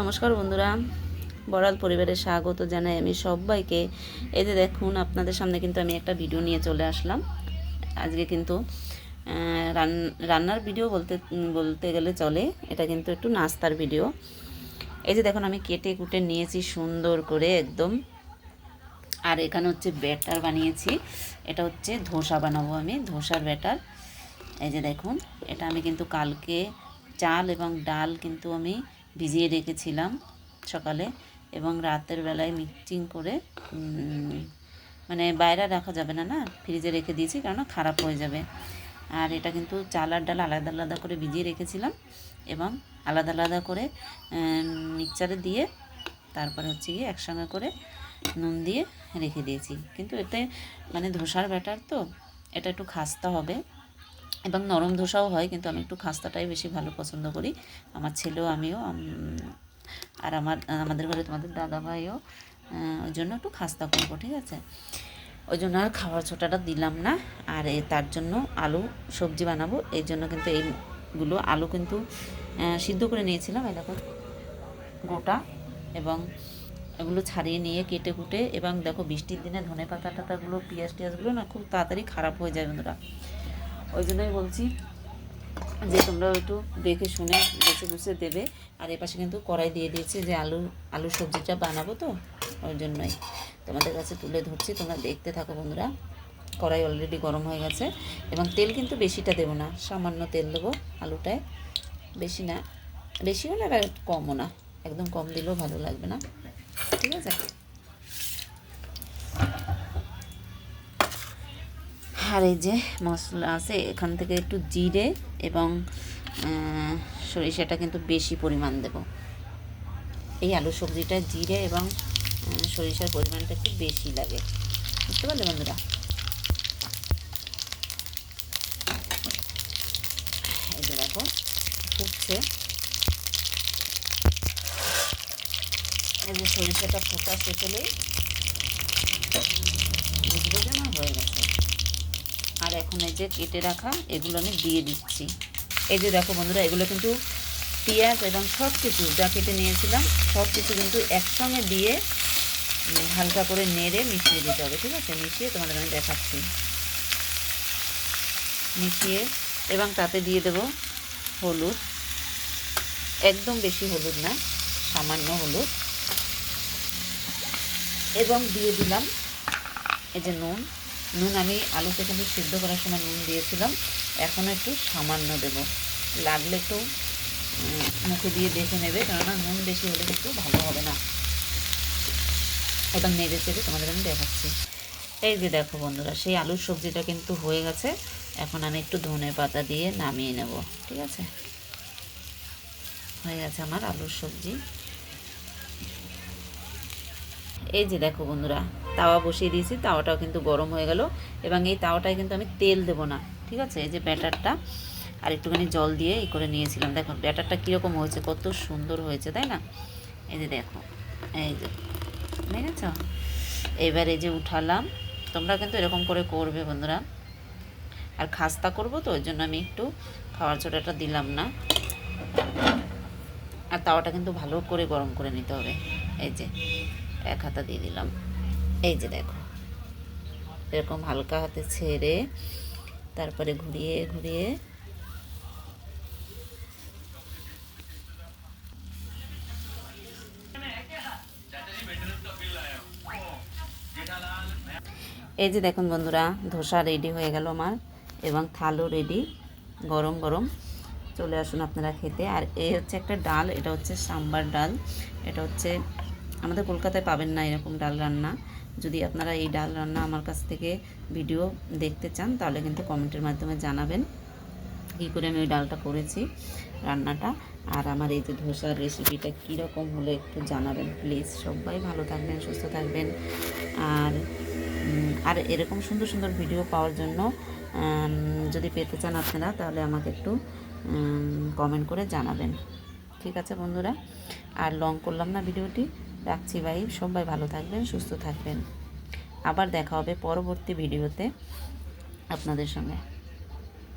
নমস্কার বন্ধুরা। বড়াল পরিবারের স্বাগত জানাই আমি সবাইকে। এই যে দেখুন, আপনাদের সামনে কিন্তু আমি একটা ভিডিও নিয়ে চলে আসলাম। আজকে কিন্তু রান্নার ভিডিও বলতে বলতে গেলে চলে। এটা কিন্তু একটু নাস্তার ভিডিও এই যে দেখুন, আমি কেটে কুটে নিয়েছি সুন্দর করে একদম। আর এখানে হচ্ছে ব্যাটার বানিয়েছি। এটা হচ্ছে ধোসা বানাবো আমি, ধোসার ব্যাটার। এই যে দেখুন, এটা আমি কিন্তু কালকে চাল এবং ডাল কিন্তু আমি ভিজিয়ে রেখেছিলাম সকালে এবং রাতের বেলায় মিক্সিং করে মানে বাইরে রাখা যাবে না না? ফ্রিজে রেখে দিয়েছি কারণ খারাপ হয়ে যাবে। আর এটা কিন্তু চাল আর ডাল আলাদা আলাদা করে ভিজিয়ে রেখেছিলাম এবং আলাদা আলাদা করে মিক্সচারে দিয়ে তারপরে হচ্ছে গিয়ে একসঙ্গে করে নুন দিয়ে রেখে দিয়েছি। কিন্তু এতে মানে ধোসার ব্যাটার তো, এটা একটু খাস্তা হবে। এবং নরম ধোসাও হয়, কিন্তু আমি একটু খাস্তাটাই বেশি ভালো পছন্দ করি। আমার ছেলেও, আমিও আর আমার, আমাদের ঘরে তোমাদের দাদা ভাইও ওই জন্য একটু খাস্তা করব, ঠিক আছে? ওই জন্য আর খাওয়ার ছোটাটা দিলাম না, আর তার জন্য আলু সবজি বানাবো। এই জন্য কিন্তু এইগুলো আলু কিন্তু সিদ্ধ করে নিয়েছিলাম দেখো, গোটা এবং এগুলো ছাড়িয়ে নিয়ে কেটে কুটে এবং দেখো বৃষ্টির দিনে ধনে পাতা টাতাগুলো পেঁয়াজ টিয়াজগুলো না খুব তাড়াতাড়ি খারাপ হয়ে যায় বন্ধুরা। ওই জন্যই বলছি যে তোমরা একটু দেখে শুনে বেছে বুঝে দেবে। আর এপাশে কিন্তু কড়াই দিয়ে দিয়েছি যে আলু আলু সবজিটা বানাবো তো, ওই জন্যই। তোমাদের কাছে তুলে ধরছি, তোমরা দেখতে থাকো বন্ধুরা। কড়াই অলরেডি গরম হয়ে গেছে এবং তেল কিন্তু বেশিটা দেবো না, সামান্য তেল দেবো আলুটায়। বেশি না, বেশিও না কমও না। একদম কম দিলেও ভালো লাগবে না। ঠিক আছে? আর এই যে মশলা আছে, এখান থেকে একটু জিরে এবং সরিষাটা কিন্তু বেশি পরিমাণ দেব। এই আলু সবজিটা জিরে এবং সরিষার পরিমাণটা একটু বেশি লাগে। বুঝতে পারলে বন্ধুরা? এই যে দেখো, ফুটছে। এই যে সরিষাটা ফোটা হলেই বুঝব যে না হয়ে গেছে। আর এখন এই যে কেটে রাখা, এগুলো আমি দিয়ে দিচ্ছি। এই যে দেখো বন্ধুরা, এগুলো কিন্তু পেঁয়াজ এবং সব কিছু যা কেটে নিয়েছিলাম সব কিছু কিন্তু একসঙ্গে দিয়ে হালকা করে নেড়ে মিশিয়ে দিতে হবে, ঠিক আছে? মিশিয়ে তোমাদের আমি দেখাচ্ছি। মিশিয়ে এবং তাতে দিয়ে দেব হলুদ। একদম বেশি হলুদ না, সামান্য হলুদ। এবং দিয়ে দিলাম এই যে নুন। নুন আমি আলুতে কিন্তু সিদ্ধ করার সময় নুন দিয়েছিলাম। এখন একটু সামান্য দেব। লাগলে একটু মুখে দিয়ে দেখে নেবে, কেননা নুন বেশি হলে কিন্তু ভালো হবে না। এবং নেড়ে চেড়ে তোমাদের আমি দেখাচ্ছি। এই যে দেখো বন্ধুরা, সেই আলুর সবজিটা কিন্তু হয়ে গেছে। এখন আমি একটু ধনে পাতা দিয়ে নামিয়ে নেব, ঠিক আছে? হয়ে গেছে আমার আলুর সবজি। এই যে দেখো বন্ধুরা তাওয়া বসিয়ে দিয়েছি, তাওয়াটাও কিন্তু গরম হয়ে গেল। এবং এই তাওয়াটায় কিন্তু আমি তেল দেব না, ঠিক আছে? এই যে ব্যাটারটা, আর একটুখানি জল দিয়ে এই করে নিয়েছিলাম। দেখো ব্যাটারটা কীরকম হয়েছে, কত সুন্দর হয়েছে, তাই না? এই যে দেখো, এই যে, দেখেছ? এবার এই যে উঠালাম। তোমরা কিন্তু এরকম করে করবে, বন্ধুরা। আর খাস্তা করব তো, ওই জন্য আমি একটু খাওয়ার ছোটাটা দিলাম না। আর তাওয়াটা কিন্তু ভালো করে গরম করে নিতে হবে। এই যে, এক হাতা দিয়ে দিলাম। এই যে দেখো, এরকম হালকা হাতে ছেড়ে তারপরে ঘুরিয়ে ঘুরিয়ে। এই যে দেখুন বন্ধুরা, ধোসা রেডি হয়ে গেল আমার এবং থালও রেডি গরম গরম। চলে আসুন আপনারা খেতে। আর এই হচ্ছে একটা ডাল, এটা হচ্ছে সাম্বার ডাল। এটা হচ্ছে, আমাদের কলকাতায় পাবেন না এরকম ডাল রান্না। যদি আপনারা এই ডাল রান্না আমার কাছ থেকে ভিডিও দেখতে চান, তাহলে কিন্তু কমেন্টের মাধ্যমে জানাবেন কী করে আমি ওই ডালটা করেছি, রান্নাটা। আর আমার এই যে ধোসার রেসিপিটা কীরকম হলো একটু জানাবেন প্লিজ। সবাই ভালো থাকবেন, সুস্থ থাকবেন। আর আর এরকম সুন্দর সুন্দর ভিডিও পাওয়ার জন্য যদি পেতে চান আপনারা, তাহলে আমাকে একটু কমেন্ট করে জানাবেন। ঠিক আছে বন্ধুরা? আর লং করলাম না ভিডিওটি। রাখছি ভাই সবাই ভালো থাকবেন সুস্থ থাকবেন। আবার দেখা হবে পরবর্তী ভিডিওতে আপনাদের সঙ্গে।